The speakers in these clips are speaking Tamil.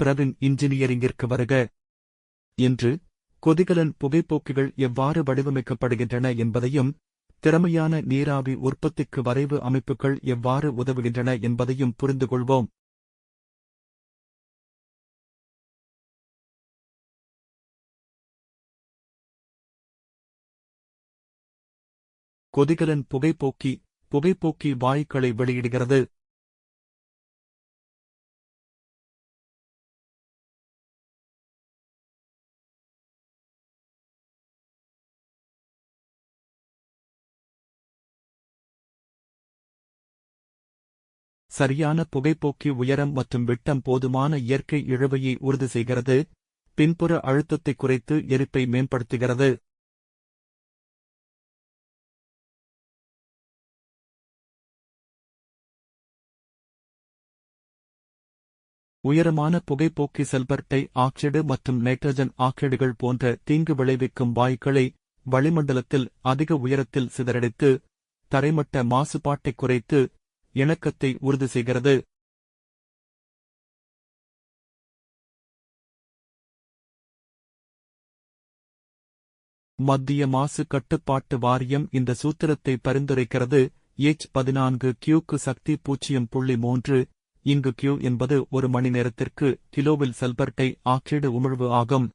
பிரவின் இன்ஜினியரிங்கிற்கு வருக. இன்று கொதிகலன் புகைப்போக்கிகள் எவ்வாறு வடிவமைக்கப்படுகின்றன என்பதையும் திறமையான நீராவி உற்பத்திக்கு வரைவு அமைப்புகள் எவ்வாறு உதவுகின்றன என்பதையும் புரிந்து கொள்வோம். கொதிகலன் புகைப்போக்கி புகைப்போக்கி வாயுக்களை வெளியிடுகிறது. சரியான புகைப்போக்கி உயரம் மற்றும் விட்டம் போதுமான இயற்கை இழுவையை உறுதி செய்கிறது பின்புற அழுத்தத்தை குறைத்து எரிப்பை மேம்படுத்துகிறது. உயரமான புகைப்போக்கி செல்பர்டை ஆக்சைடு மற்றும் நைட்ரஜன் ஆக்சைடுகள் போன்ற தீங்கு விளைவிக்கும் வாயுக்களை வளிமண்டலத்தில் அதிக உயரத்தில் சிதறடித்து தரைமட்ட மாசுபாட்டை குறைத்து இணக்கத்தை உறுதி செய்கிறது. மத்திய மாசு கட்டுப்பாட்டு வாரியம் இந்த சூத்திரத்தை பரிந்துரைக்கிறது. எச் பதினான்கு கியூக்கு சக்தி பூஜ்ஜியம் புள்ளி மூன்று. இங்கு கியூ என்பது ஒரு மணி நேரத்திற்கு கிலோவில் சல்பர்டை ஆக்சைடு உமிழ்வு ஆகும்.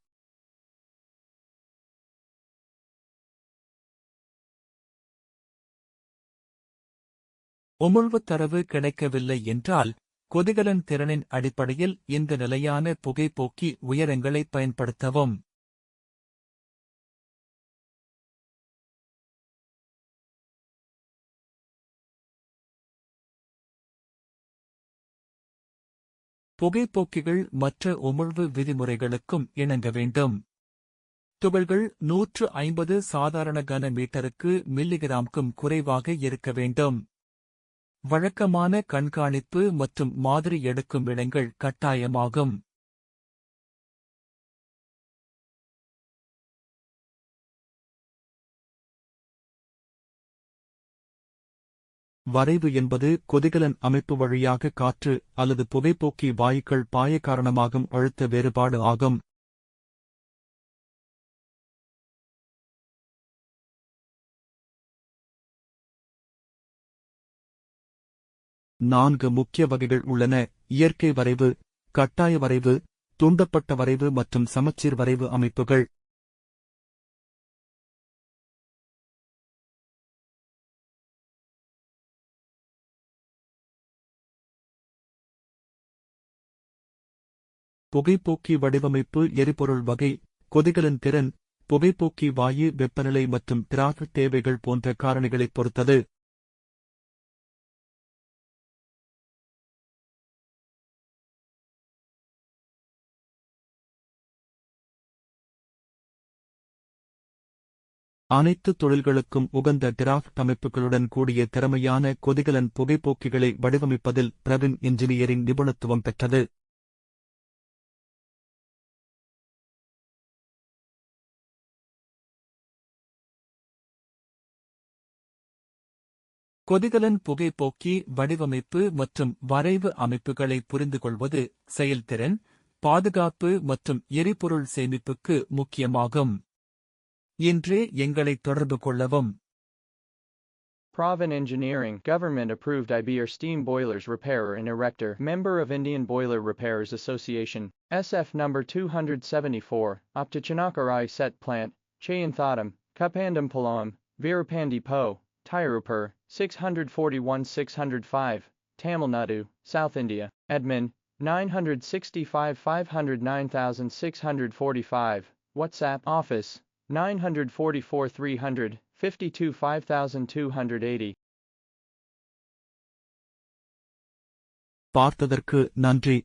உமிழ்வுத் தரவு கிடைக்கவில்லை என்றால் கொதிகலன் திறனின் அடிப்படையில் இந்த நிலையான புகைப்போக்கி உயரங்களை பயன்படுத்தவும். புகைப்போக்கிகள் மற்ற உமிழ்வு விதிமுறைகளுக்கும் இணங்க வேண்டும். துகள்கள் நூற்று ஐம்பது சாதாரண கன மீட்டருக்கு மில்லிகிராம்க்கும் குறைவாக இருக்க வேண்டும். வழக்கமான கண்காணிப்பு மற்றும் மாதிரி எடுக்கும் இடங்கள் கட்டாயமாகும். வரைவு என்பது கொதிகலன் அமைப்பு வழியாக காற்று அல்லது புகைப்போக்கி வாயுக்கள் பாய காரணமாகும் அழுத்த வேறுபாடு ஆகும். நான்கு முக்கிய வகைகள் உள்ளன. இயற்கை வரைவு கட்டாய வரைவு தூண்டப்பட்ட வரைவு மற்றும் சமச்சீர் வரைவு அமைப்புகள். புகைப்போக்கி வடிவமைப்பு எரிபொருள் வகை கொதிகலன் திறன் புகைப்போக்கி வாயு வெப்பநிலை மற்றும் டிராஃபிக் தேவைகள் போன்ற காரணிகளைப் பொறுத்தது. அனைத்து தொழில்களுக்கும் உகந்த கிராஃப்ட் அமைப்புகளுடன் கூடிய திறமையான கொதிகலன் புகைப்போக்கிகளை வடிவமைப்பதில் பிரவின் இன்ஜினியரிங் நிபுணத்துவம் பெற்றது. கொதிகலன் புகைப்போக்கி வடிவமைப்பு மற்றும் வரைவு அமைப்புகளை புரிந்து கொள்வது செயல்திறன் பாதுகாப்பு மற்றும் எரிபொருள் சேமிப்புக்கு முக்கியமாகும். இன்றே எங்களை தொடர்பு கொள்ளவும் Pravin Engineering, government approved IBR steam boilers repairer and erector, member of Indian Boiler Repairers Association, SF number 274, Optichanakarai set plant, Chayanthatam, Kupandam Palam, Virapandi Po, Tirupur, 641 605, Tamil Nadu, South India, admin, 965 509645, WhatsApp office, 944 300, 52 5280. பார்த்ததற்கு நன்றி